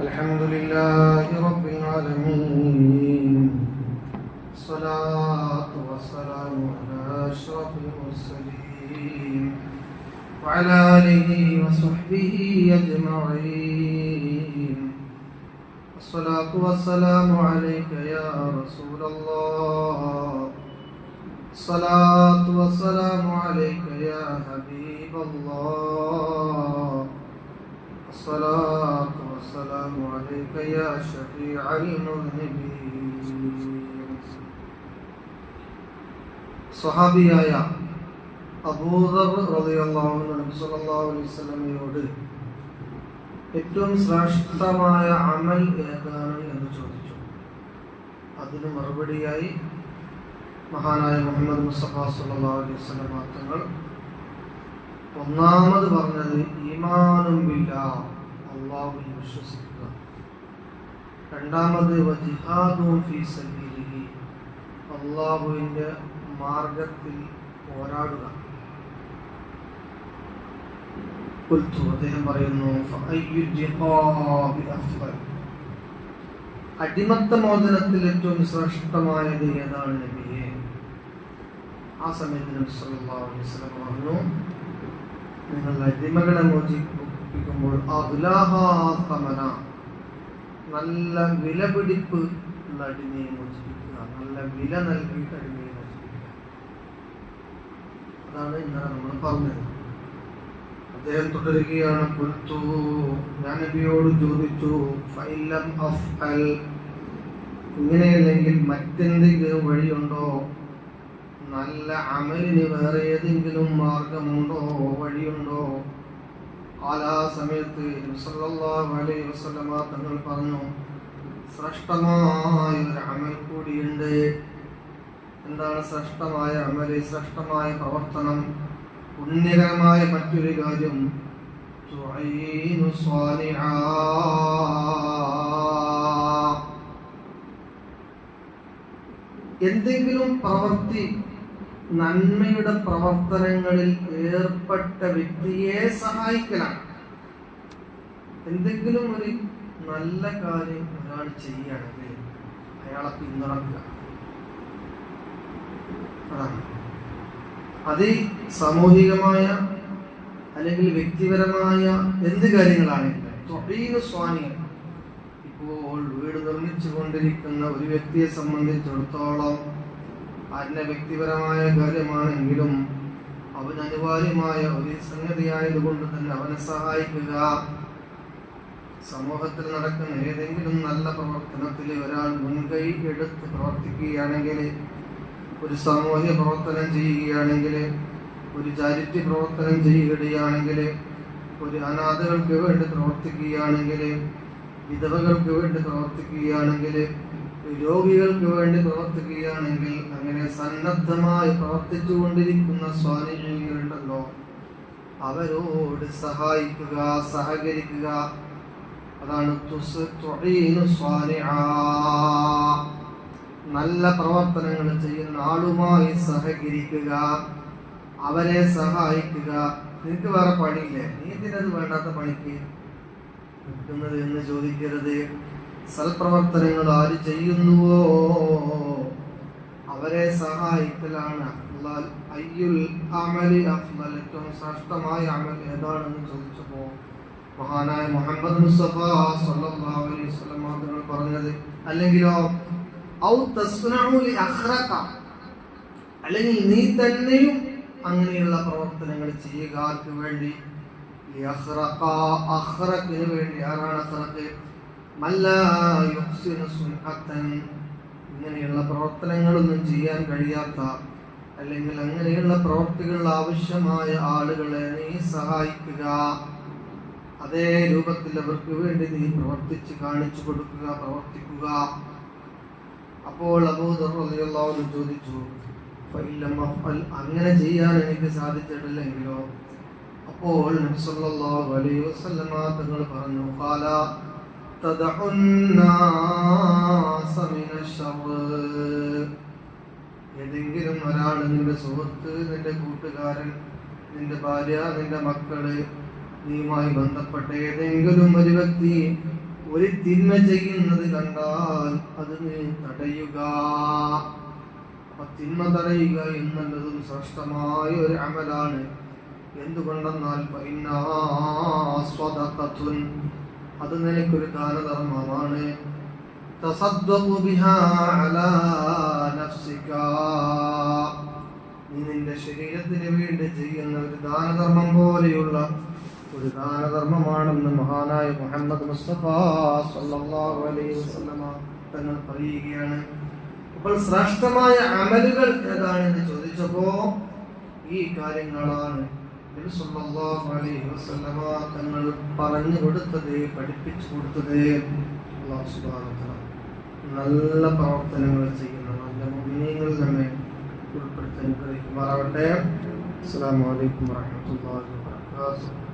الحمد لله رب العالمين. الصلاة والسلام على أشرف المرسلين. وعلى آله وصحبه أجمعين. الصلاة والسلام عليك يا رسول الله. الصلاة والسلام عليك يا حبيب الله. يا شفيع المذنبين സ്വഹാബിയായ അബൂദർ റളിയല്ലാഹു അൻഹു നബി സല്ലല്ലാഹു അലൈഹി വസല്ലമയോട് ഏറ്റവും ശ്രേഷ്ഠമായ അമൽ ഏതാണ് എന്ന് ചോദിച്ചു അതിന് മറുപടിയായി മഹാനായ മുഹമ്മദ് മുസ്തഫ സല്ലല്ലാഹു അലൈഹി വസല്ലം തങ്ങൾ ഒന്നാമത് പറഞ്ഞത് ഈമാനും ബില്ല അള്ളാഹുവിൽ വിശ്വസിക്കുക രണ്ടാമത് അള്ളാഹുവിന്റെ മാർഗത്തിൽ പോരാടുക. അദ്ദേഹം പറയുന്നു അടിമത്ത മോചനത്തിൽ ഏറ്റവും ശ്രേഷ്ഠമായത് ഏതാണ് നബിയെ? ആ സമയത്ത് നബി സല്ലാസ്ലം പറഞ്ഞു നിങ്ങൾ അടിമകളെ മോചിപ്പിക്കുമ്പോൾ അബുലാഹ സമന നല്ല വിലപിടിപ്പ് ഉള്ള അടിമയെ മോചിപ്പിക്കുക നല്ല വില നൽകിയിട്ട് അടിമയെ മോചിപ്പിക്കുക അതാണ് ഇന്നലെ നമ്മൾ പറഞ്ഞത്. അദ്ദേഹം തുടരുകയാണ് കൊടുത്തു ഞാൻ നബിയോട് ചോദിച്ചു ഫൈലം അഫ്അൽ ഇങ്ങനെയല്ലെങ്കിൽ മറ്റെന്തെങ്കിലും വഴിയുണ്ടോ? നല്ല അമലിന് വേറെ ഏതെങ്കിലും മാർഗമുണ്ടോ? വഴിയുണ്ടോ? ആ സമയത്ത് അലൈഹി വസല്ലമ തങ്ങൾ പറഞ്ഞു ശ്രേഷ്ഠമായ ഒരു അമൽ കൂടിയുണ്ട് എന്താണ് ശ്രേഷ്ഠമായ അമൽ ശ്രേഷ്ഠമായ പ്രവർത്തനം പുണ്യകരമായ മറ്റൊരു കാര്യം. എന്തെങ്കിലും പ്രവൃത്തി നന്മയുടെ പ്രവർത്തനങ്ങളിൽ ഏർപ്പെട്ട വ്യക്തിയെ സഹായിക്കലാണ്. എന്തെങ്കിലും ഒരു നല്ല കാര്യം ഒരാൾ ചെയ്യുകയാണെങ്കിൽ അയാളെ പിന്തുണക്കുക അതാണ്. അത് സാമൂഹികമായ അല്ലെങ്കിൽ വ്യക്തിപരമായ എന്ത് കാര്യങ്ങളാണെങ്കിലും. തൊടീന സ്വാനികൾ ഇപ്പോൾ വീട് നിർമ്മിച്ചു കൊണ്ടിരിക്കുന്ന ഒരു വ്യക്തിയെ സംബന്ധിച്ചിടത്തോളം അതിന്റെ വ്യക്തിപരമായ കാര്യമാണെങ്കിലും അവൻ അനിവാര്യമായ ഒരു സംഗതിയായതുകൊണ്ട് തന്നെ അവനെ സഹായിക്കുക. സമൂഹത്തിൽ നടക്കുന്ന ഏതെങ്കിലും നല്ല പ്രവർത്തനത്തിൽ ഒരാൾ മുൻകൈ എടുത്ത് പ്രവർത്തിക്കുകയാണെങ്കിൽ ഒരു സാമൂഹ്യ പ്രവർത്തനം ചെയ്യുകയാണെങ്കിൽ ഒരു ചാരിറ്റി പ്രവർത്തനം ചെയ്യുകയാണെങ്കിൽ ഒരു അനാഥകൾക്ക് വേണ്ടി പ്രവർത്തിക്കുകയാണെങ്കിൽ വിധവകൾക്ക് വേണ്ടി പ്രവർത്തിക്കുകയാണെങ്കിൽ രോഗികൾക്ക് വേണ്ടി പ്രവർത്തിക്കുകയാണെങ്കിൽ അങ്ങനെ സന്നദ്ധമായി പ്രവർത്തിച്ചു കൊണ്ടിരിക്കുന്ന സ്വാധീനങ്ങളുണ്ടല്ലോ അവരോട് സഹായിക്കുക സഹകരിക്കുക. അതാണ്. നല്ല പ്രവർത്തനങ്ങൾ ചെയ്യുന്ന ആളുമായി സഹകരിക്കുക അവരെ സഹായിക്കുക. നിനക്ക് വേറെ പണിയില്ലേ? നീ എന്തിനത് വേണ്ടാത്ത പണിക്ക്? നിൽക്കുന്നത് എന്ന് ചോദിക്കരുത്. സൽപ്രവർത്തനങ്ങൾ ആര് ചെയ്യുന്നുവോ? അവരെ സഹായിക്കലാണ്. അയ്യുൽ അമലി അഫ്ളൽ. ഏറ്റവും ശ്രേഷ്ഠമായ അമൽ ഏതാണെന്ന് ചോദിച്ചപ്പോ മഹാനായ മുഹമ്മദ് മുസ്തഫ സല്ലല്ലാഹു അലൈഹി വസല്ലം തങ്ങൾ പറഞ്ഞത് അല്ലെങ്കിലോ ഔ തസ്നഉ ലി അഖ്റക. അല്ലെങ്കിൽ നീ തന്നെയും അങ്ങനെയുള്ള പ്രവർത്തനങ്ങൾ ചെയ്യുക. വേണ്ടി? ലി അഖ്റക. അഖ്റക്കിന് വേണ്ടി. ആരാണ് അഖ്റക്ക്? ഇങ്ങനെയുള്ള പ്രവർത്തനങ്ങളൊന്നും ചെയ്യാൻ കഴിയാത്ത അല്ലെങ്കിൽ അങ്ങനെയുള്ള പ്രവർത്തികൾ ആവശ്യമായ ആളുകളെ നീ സഹായിക്കുക. അതേ രൂപത്തിൽ അവർക്ക് വേണ്ടി നീ പ്രവർത്തിച്ച് കാണിച്ചു കൊടുക്കുക പ്രവർത്തിക്കുക. അപ്പോൾ അബൂദർ ചോദിച്ചു അങ്ങനെ ചെയ്യാൻ എനിക്ക് സാധിച്ചിട്ടില്ലെങ്കിലോ? അപ്പോൾ അലൈഹി വസല്ലമ തങ്ങൾ പറഞ്ഞു ഖാല തദഉ الناس من الشر ഏതെങ്കിലും ഒരാൾ നിന്റെ സുഹൃത്ത് നിന്റെ കൂട്ടുകാരൻ നിന്റെ ഭാര്യ നിന്റെ മക്കള് നീയുമായി ബന്ധപ്പെട്ട ഏതെങ്കിലും ഒരു വ്യക്തി ഒരു തിന്മ ചെയ്യുന്നത് കണ്ടാൽ അത് നീ തടയുക അപ്പൊ തിന്മ തടയുക എന്നുള്ളതും ശ്രേഷ്ഠമായ ഒരു അമലാണ് എന്തുകൊണ്ടെന്നാൽ ഫഇന്നാ സ്വദഖത്തുൻ. അത് നിനക്കൊരു ദാനധർമ്മമാണ് നിന്റെ ശരീരത്തിന് വേണ്ടി ചെയ്യുന്ന ഒരു ദാനധർമ്മം പോലെയുള്ള ഒരു ദാനധർമ്മമാണെന്ന് മഹാനായ മുഹമ്മദ് മുസ്തഫ സല്ലല്ലാഹു അലൈഹി വസല്ലമ തങ്ങൾ പറയുകയാണ്. അപ്പോൾ ശ്രേഷ്ഠമായ അമലുകൾ ഏതാണെന്ന് ചോദിച്ചപ്പോ ഈ കാര്യങ്ങളാണ് തങ്ങൾ പറഞ്ഞു കൊടുത്തത് പഠിപ്പിച്ചു കൊടുത്തത് നല്ല പ്രവർത്തനങ്ങൾ ചെയ്യുന്ന നല്ല മുന്നീങ്ങൾ തന്നെ ഉൾപ്പെടുത്താൻ അനുഗ്രഹിക്കുമാറാവട്ടെ അസ്സലാമു അലൈക്കും വറഹ്മത്തുള്ളാഹി വബറകാതുഹു